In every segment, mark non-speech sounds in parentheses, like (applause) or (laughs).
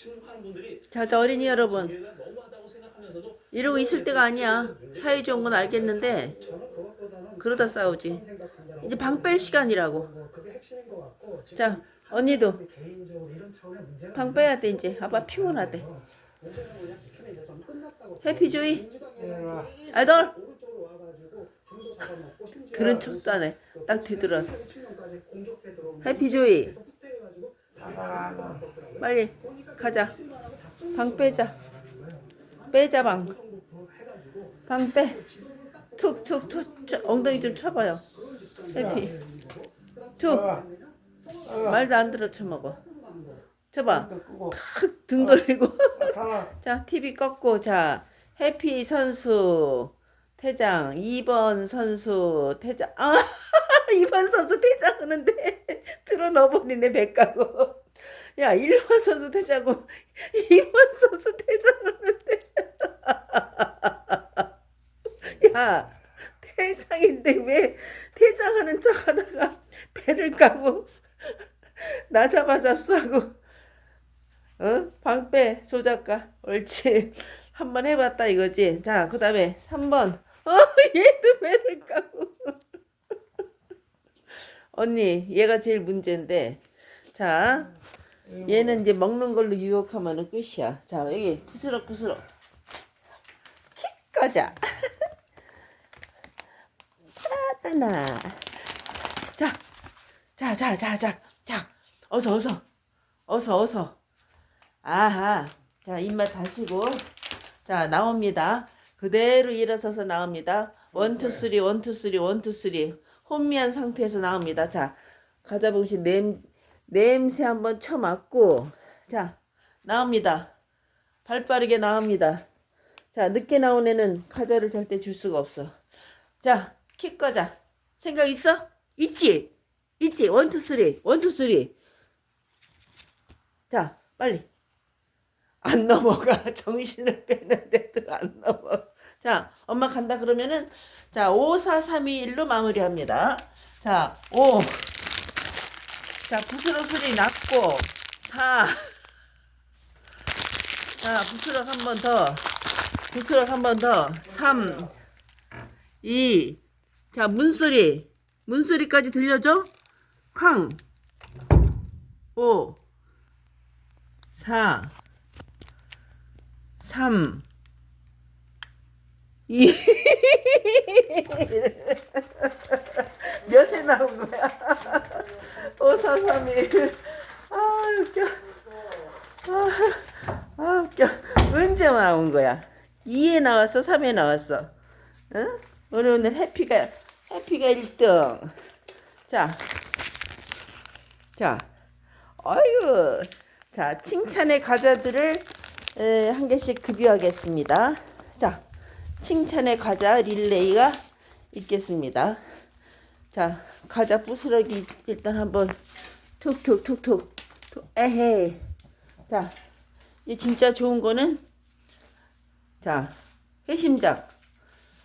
침묵하는 분들이 자, 저 어린이 여러분. 이러고 있을 때가 아니야. 사회 좋은 건 알겠는데 그러다 싸우지. 이제 방 뺄 시간이라고. 자, 언니도 방 빼야 돼 이제. 아빠 피곤하대. 해피조이. 계속 아이돌. 들은 척도 안 해. 딱 뒤돌아서. 2007년까지 공격해 들어오고 해피조이. 나왔더라고요. 빨리 가자. 방 빼자. 빼자 방. 방 빼. 툭툭툭 쳐- 엉덩이 좀 쳐봐요. 해피. 툭. 말도 안 들어 쳐먹어. 쳐봐. 탁 등 돌리고. (laughs) 자, TV 꺾고 자, 해피 선수 퇴장. 2번 선수 퇴장. 아, (laughs) 2번 선수 퇴장하는데 (laughs) 들어 넣어버리네 배 까고. 야, 1번 선수 퇴장하고. 2번 (laughs) 선수 퇴장하는데. (laughs) 야, 퇴장인데 왜 퇴장하는 척 하다가 배를 까고 (laughs) 나 잡아 잡수하고 어? 방패 조작가 옳지. 한 번 해봤다 이거지. 자 그 다음에 3번. 어 얘도 배를 까고. 언니 얘가 제일 문제인데. 자 얘는 이제 먹는 걸로 유혹하면 끝이야 자 여기 부스럭 칙 가자 (laughs) 하나 자 자, 자, 자, 자, 자, 어서, 어서, 어서, 어서. 아하, 자, 입맛 다시고, 자, 나옵니다. 그대로 일어서서 나옵니다. 원, 투, 쓰리, 원, 투, 쓰리, 원, 투, 쓰리. 혼미한 상태에서 나옵니다. 자, 가자봉시 냄, 냄새 한번 쳐맞고, 자, 나옵니다. 발 빠르게 나옵니다. 자, 늦게 나온 애는 과자를 절대 줄 수가 없어. 자, 킥 거자. 생각 있어? 있지? 있지? 원, 투, 쓰리. 원, 투, 쓰리. 자, 빨리. 안 넘어가. (laughs) 정신을 빼는데도 안 넘어. 자, 엄마 간다 그러면은, 자, 5, 4, 3, 2, 1로 마무리합니다. 자, 5. 자, 부스럭 소리 났고, 4. 자, 부스럭 한 번 더. 부스럭 한 번 더. 3. 2. 자, 문소리. 문소리까지 들려줘? 쾅. 5. 4. 3. 2. 몇에 나온 거야? 5, 4, 3, 1. 아, 웃겨. 아, 아, 웃겨. 언제 나온 거야? 2에 나왔어? 3에 나왔어? 응? 오늘 오늘 해피가 해피가 1등. 자, 자, 어유, 자 칭찬의 과자들을 에, 한 개씩 급여하겠습니다. 자, 칭찬의 과자 릴레이가 있겠습니다. 자, 과자 부스러기 일단 한번 툭툭툭툭 툭, 에헤이. 자, 이 진짜 좋은 거는 자 회심작.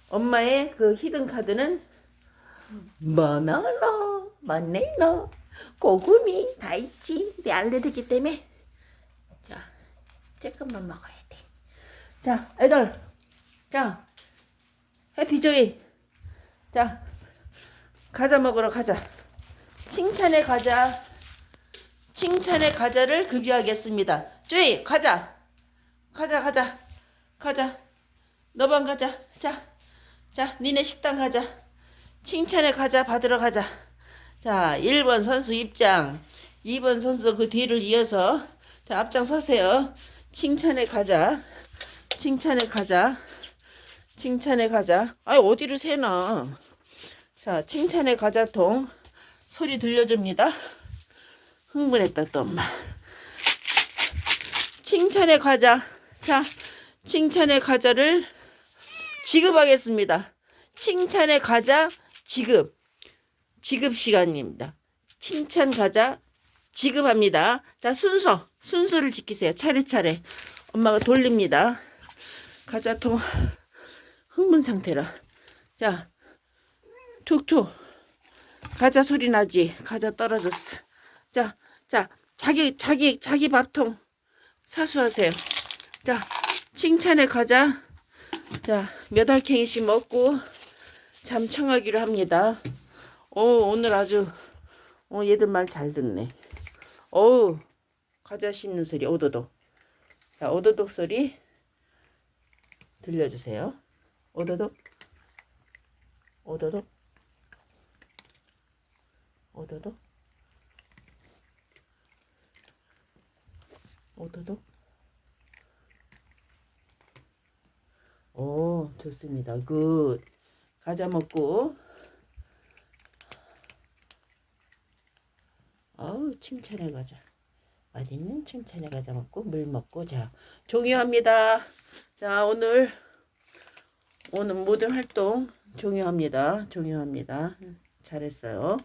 엄마의 그 히든 카드는 바나나, 마네나, 고구미 다 있지. 내 알레르기 때문에. 자, 조금만 먹어야 돼. 자, 애들. 자, 해피조이. 자, 과자 먹으러 가자. 칭찬의 과자. 칭찬의 과자를 급여하겠습니다. 조이, 가자. 가자, 가자. 가자. 너방 가자. 자, 자, 니네 식당 가자. 칭찬의 과자 받으러 가자. 자, 1번 선수 입장. 2번 선수 그 뒤를 이어서 자, 앞장 서세요. 칭찬의 과자. 칭찬의 과자. 칭찬의 과자. 아이, 어디를 새나. 자, 칭찬의 과자통. 소리 들려줍니다. 흥분했다, 또 엄마. 칭찬의 과자. 자, 칭찬의 과자를 지급하겠습니다. 칭찬의 과자 지급. 지급 시간입니다. 칭찬 과자 지급합니다. 자, 순서. 순서를 지키세요. 차례차례. 엄마가 돌립니다. 과자통 흥분 상태라. 자, 툭툭. 과자 소리 나지? 과자 떨어졌어. 자, 자, 자기, 자기, 자기 밥통. 사수하세요. 자, 칭찬에 가자. 자, 몇 알갱이씩 먹고 잠청하기로 합니다. 오, 오늘 아주, 어, 얘들 말 잘 듣네. 어우, 과자 씹는 소리, 오도독. 자, 오도독 소리 들려주세요. 오도독. 오도독. 오도독. 오도독. 오, 좋습니다. 굿. 과자 먹고. 아우, 칭찬해 가자. 맛있는 칭찬해 가자 먹고, 물 먹고, 자, 종료합니다. 자, 오늘, 오늘 모든 활동 종료합니다. 종료합니다. 잘했어요.